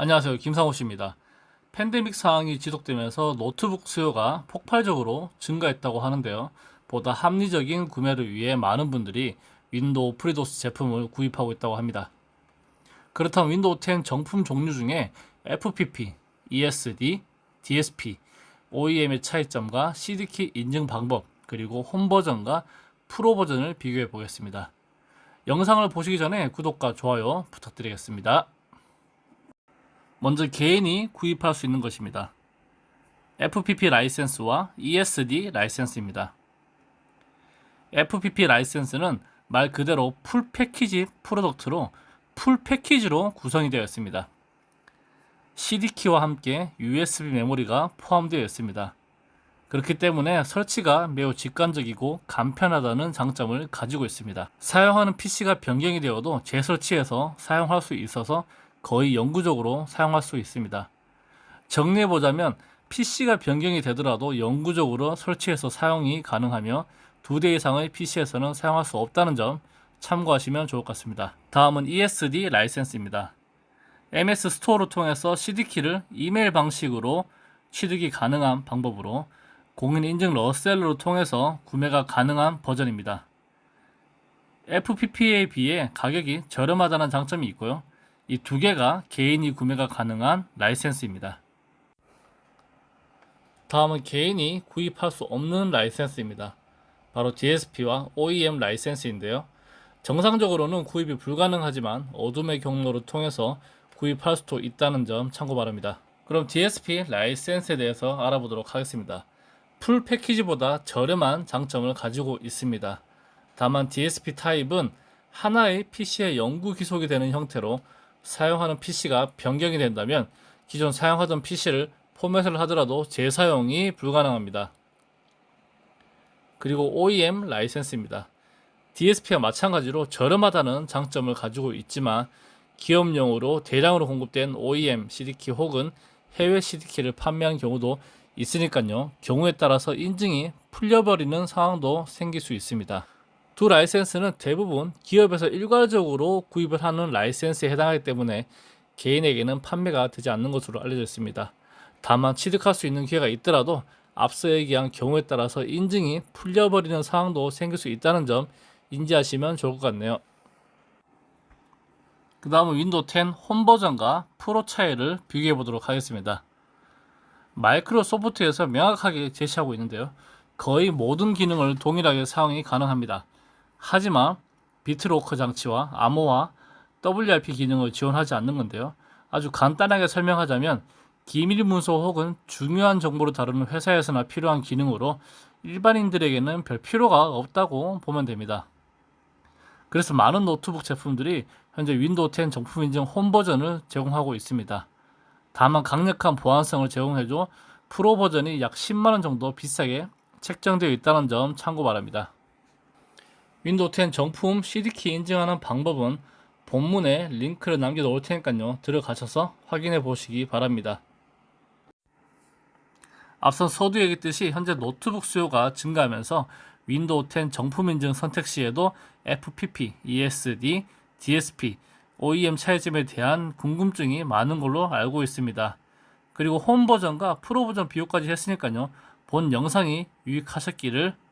안녕하세요. 김상호 씨입니다. 팬데믹 상황이 지속되면서 노트북 수요가 폭발적으로 증가했다고 하는데요. 보다 합리적인 구매를 위해 많은 분들이 윈도우 프리도스 제품을 구입하고 있다고 합니다. 그렇다면 윈도우 10 정품 종류 중에 FPP, ESD, DSP, OEM의 차이점과 CD키 인증 방법, 그리고 홈 버전과 프로 버전을 비교해 보겠습니다. 영상을 보시기 전에 구독과 좋아요 부탁드리겠습니다. 먼저 개인이 구입할 수 있는 것입니다. FPP 라이센스와 ESD 라이센스입니다. FPP 라이센스는 말 그대로 풀 패키지 프로덕트로 풀 패키지로 구성이 되어 있습니다. CD키와 함께 USB 메모리가 포함되어 있습니다. 그렇기 때문에 설치가 매우 직관적이고 간편하다는 장점을 가지고 있습니다. 사용하는 PC가 변경이 되어도 재설치해서 사용할 수 있어서 거의 영구적으로 사용할 수 있습니다. 정리해 보자면 PC가 변경이 되더라도 영구적으로 설치해서 사용이 가능하며 두 대 이상의 PC에서는 사용할 수 없다는 점 참고하시면 좋을 것 같습니다. 다음은 ESD 라이센스입니다. MS 스토어를 통해서 CD키를 이메일 방식으로 취득이 가능한 방법으로 공인 인증 러셀러를 통해서 구매가 가능한 버전입니다. FPP에 비해 가격이 저렴하다는 장점이 있고요. 이 두 개가 개인이 구매가 가능한 라이센스입니다. 다음은 개인이 구입할 수 없는 라이센스입니다. 바로 DSP와 OEM 라이센스인데요. 정상적으로는 구입이 불가능하지만 어둠의 경로를 통해서 구입할 수도 있다는 점 참고 바랍니다. 그럼 DSP 라이센스에 대해서 알아보도록 하겠습니다. 풀 패키지보다 저렴한 장점을 가지고 있습니다. 다만 DSP 타입은 하나의 PC에 영구 기속이 되는 형태로 사용하는 PC가 변경이 된다면 기존 사용하던 PC를 포맷을 하더라도 재사용이 불가능합니다. 그리고 OEM 라이센스입니다. DSP와 마찬가지로 저렴하다는 장점을 가지고 있지만 기업용으로 대량으로 공급된 OEM CD키 혹은 해외 CD키를 판매한 경우도 있으니까요. 경우에 따라서 인증이 풀려버리는 상황도 생길 수 있습니다. 두 라이센스는 대부분 기업에서 일괄적으로 구입을 하는 라이센스에 해당하기 때문에 개인에게는 판매가 되지 않는 것으로 알려져 있습니다. 다만 취득할 수 있는 기회가 있더라도 앞서 얘기한 경우에 따라서 인증이 풀려버리는 상황도 생길 수 있다는 점 인지하시면 좋을 것 같네요. 그 다음은 윈도우 10 홈 버전과 프로 차이를 비교해 보도록 하겠습니다. 마이크로소프트에서 명확하게 제시하고 있는데요. 거의 모든 기능을 동일하게 사용이 가능합니다. 하지만 비트로커 장치와 암호화, WRP 기능을 지원하지 않는 건데요. 아주 간단하게 설명하자면 기밀 문서 혹은 중요한 정보를 다루는 회사에서나 필요한 기능으로 일반인들에게는 별 필요가 없다고 보면 됩니다. 그래서 많은 노트북 제품들이 현재 윈도우 10 정품 인증 홈 버전을 제공하고 있습니다. 다만 강력한 보안성을 제공해줘 프로 버전이 약 10만원 정도 비싸게 책정되어 있다는 점 참고 바랍니다. 윈도우 10 정품 CD키 인증하는 방법은 본문에 링크를 남겨 놓을 테니까요. 들어가셔서 확인해 보시기 바랍니다. 앞선 서두 얘기했듯이 현재 노트북 수요가 증가하면서 윈도우 10 정품 인증 선택 시에도 FPP, ESD, DSP, OEM 차이점에 대한 궁금증이 많은 걸로 알고 있습니다. 그리고 홈 버전과 프로 버전 비교까지 했으니까요. 본 영상이 유익하셨기를